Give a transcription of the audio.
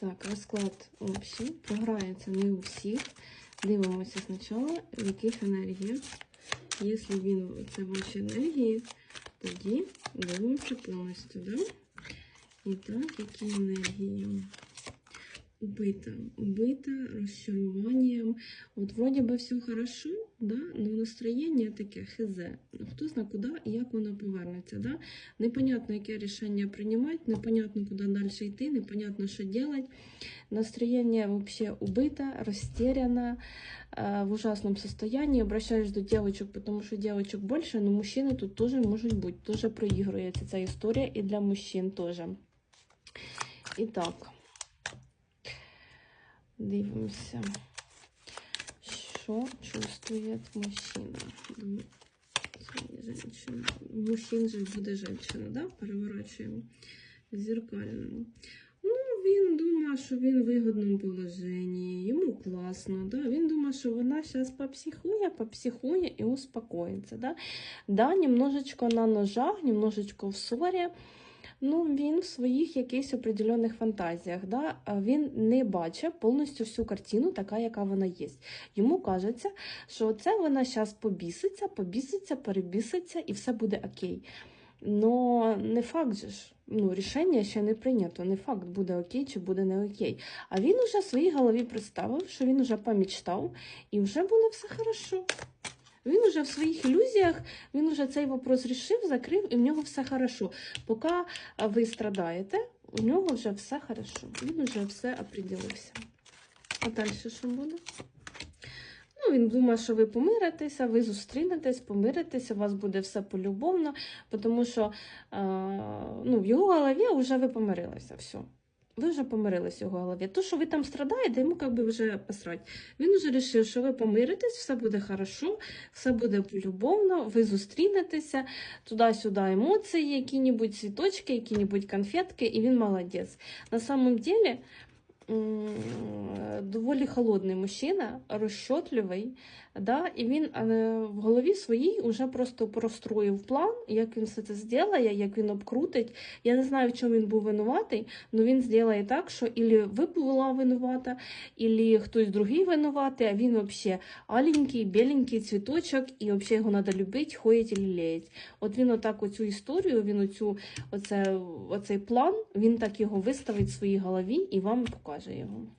Так, розклад общий. Програється не у всіх. Дивимося спочатку, в яких енергіях. Якщо він це ваші енергії, тоді дивимося повністю, да? І так, які енергії? Убита, убита розчаруванням. От вроді би все хорошо, да? но настроєння таке хизе. Хто знає, куди і як воно повернеться. Да? Непонятно, яке рішення приймати, непонятно, куди далі йти, непонятно, що робити. Настроение вообще убито, растеряно, э, в ужасном состоянии. Обращаюсь до девочек, потому что девочек больше, но мужчины тут тоже может быть. Тоже проигрывается эта история и для мужчин тоже. Итак, дивимося, що чувствує мужчина. Мужчин же буде женщина, да? Переворачуємо зеркально. Ну, він думає, що він в вигідному положенні, йому класно. Да? Він думає, що вона зараз попсихує, попсихує і успокоїться. Да? Да, немножечко на ножах, немножечко в ссорі. Ну, він в своїх якихось определених фантазіях. Да? Він не бачить повністю всю картину, така, яка вона є. Йому кажеться, що це вона зараз побіситься, побіситься, перебіситься і все буде окей. Но не факт же ж. Ну, рішення ще не прийнято. Не факт, буде окей чи буде не окей. А він уже в своїй голові представив, що він уже помічтав, і вже буде все хорошо. Він уже в своїх ілюзіях, він уже цей вопрос рішив, закрив, і в нього все хорошо. Поки ви страдаєте, у нього вже все хорошо. Він вже все определився. А далі що буде? Ну, він думає, що ви помиритеся, ви зустрінетесь, помиритеся, у вас буде все полюбовно, тому що е, ну, в його голові вже ви помирилися. Все. Ви вже помирилися в його голові. То, що ви там страдаєте, йому як вже посрать. Він вже вирішив, що ви помиритесь, все буде хорошо, все буде полюбовно, ви зустрінетеся, туди-сюди емоції, які-небудь цвіточки, які-небудь конфетки, і він молодець. На самом деле, доволі холодний мужчина, розчотливий, да, і він е, в голові своїй вже просто простроїв план, як він все це зробить, як він обкрутить. Я не знаю, в чому він був винуватий, але він зробить так, що ілі ви була винувата, ілі хтось другий винуватий, а він взагалі аленький, біленький цвіточок, і взагалі його треба любити, хоїть і лілеять. От він отак оцю історію, він оцю, оце, оцей план, він так його виставить в своїй голові і вам покаже його.